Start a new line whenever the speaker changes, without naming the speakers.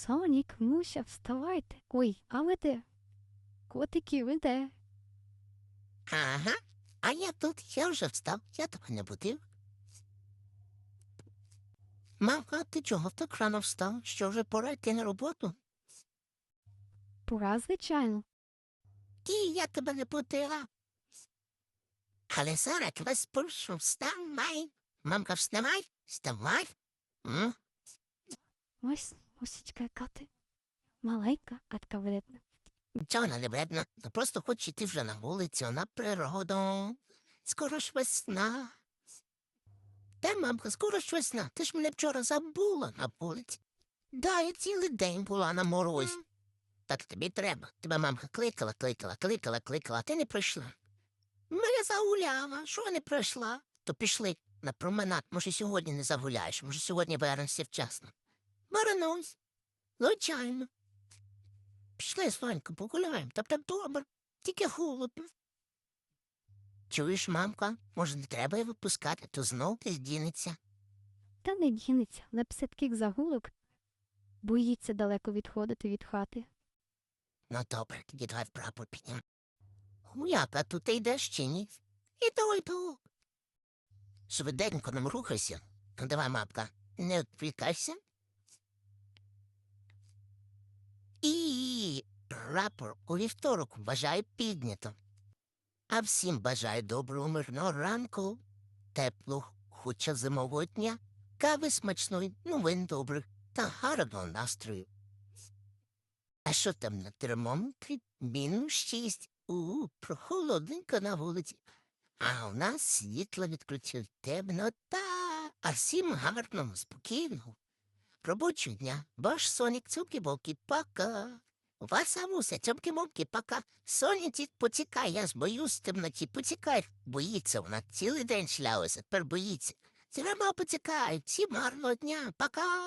Сонік, Муся, вставайте. Ой, а ви де? Котики, ви де?
Ага. А я тут, я вже встав, я тебе не будив. Мамка, ти чого так рано встав? Що вже пора йти на роботу?
Пора, звичайно.
І я тебе не будила. Але зараз тебе спершу вставай. Мамка, вставай, вставай. М?
Ось, Мусічка, яка ти. Маленька, а така вредна.
Нічого не вредно, та просто хочу йти вже на вулицю, на природу. Скоро ж весна. Та, мамка, скоро ж весна. Ти ж мене вчора забула на вулиці. Да, я цілий день була на морозі. Так тобі треба. Тебе мамка кликала, кликала, кликала, кликала, а ти не прийшла. Мене загуляла, що не прийшла? То пішли на променад, може, сьогодні не загуляєш, може, сьогодні вернешся вчасно. Вернусь. Звичайно. Пішли, Сонька, погуляємо, та так добре, тільки холодно. Чуєш, мамка, може, не треба його випускати, то знов десь дінеться.
Та не дінеться, на таких загулок. Боїться далеко відходити від хати.
Ну, добре, тоді давай в прапор піднім. Гуляка, тут ти йдеш чи ні? Іду, йду. Швиденько нам рухайся. Ну, давай, мамка, не відвлікайся. І прапор у вівторок бажаю піднято. А всім бажаю доброго мирного ранку, теплого, хоча зимового дня, кави смачної, новин добрих та гарного настрою. А що там на термометрі? Мінус шість. У, прохолодненько на вулиці. А у нас світло відключив темнота. А всім гарного, спокійного. Дня. Ваш Сонік цьомки-бовки, пока. Вас Амуся, цьомки-мовки, пока. Соніці, поцікай, я ж боюсь темноті, поцікай. Боїться вона, цілий день шлялася, тепер боїться. Одно поцікай, всім гарного дня, пока.